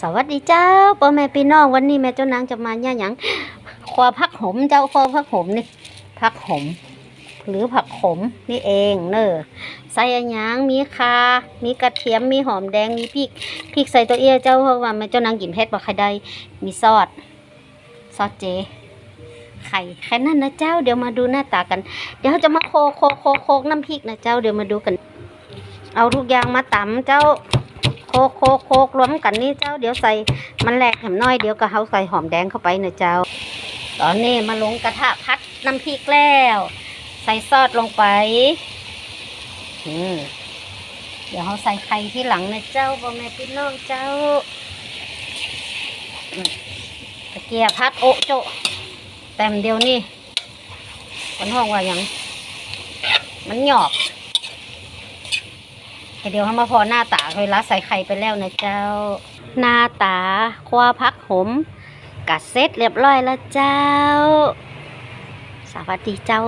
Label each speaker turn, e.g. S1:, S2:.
S1: สวัสดีเจ้าพ่อแม่พี่น้องวันนี้แม่เจ้านางจะมาเนี่หยังควาผักหมเจ้าควาผักหมนี่ผักหมหรือผักขมนี่เองเนอะใส่อันหยังมีคา มีกระเทียมมีหอมแดงมีพริกพริกใส่ตัวเอี้ยเจ้าเพราะว่าแม่เจ้านางกินเผ็ดบ่ใครได้มีซอสซอสเจ ไข่แค่นั้นนะเจ้าเดี๋ยวมาดูหน้าตากัน เดี๋ยวจะมาโคโคโคโคน้ำพริกนะเจ้าเดี๋ยวมาดูกัน เอาทุกอย่างมาตำเจ้า คกโคกโคกรวมกันนี่เจ้าเดี๋ยวใส่มันแหลกแหมน้อยเดี๋ยวก็เฮาใส่หอมแดงเข้าไปนะเจ้า ตอนนี้มาลงกระทะพัดน้ำพริกแล้ว ใส่ซอสลงไปอืมเดี๋ยวเขาใส่ไข่ที่หลังนะเจ้าพ่อแม่พี่น้องเจ้าตะเกียบพัดโอโจะแต้มเดียวนี่คนห้องว่าหยังมันหยอก เดี๋ยวเขามาพอหน้าตาเคยละใส่ไข่ไปแล้วนะเจ้า หน้าตาควาพักหมกัดเซ็ตเรียบร้อยแล้วเจ้า สวัสดีเจ้า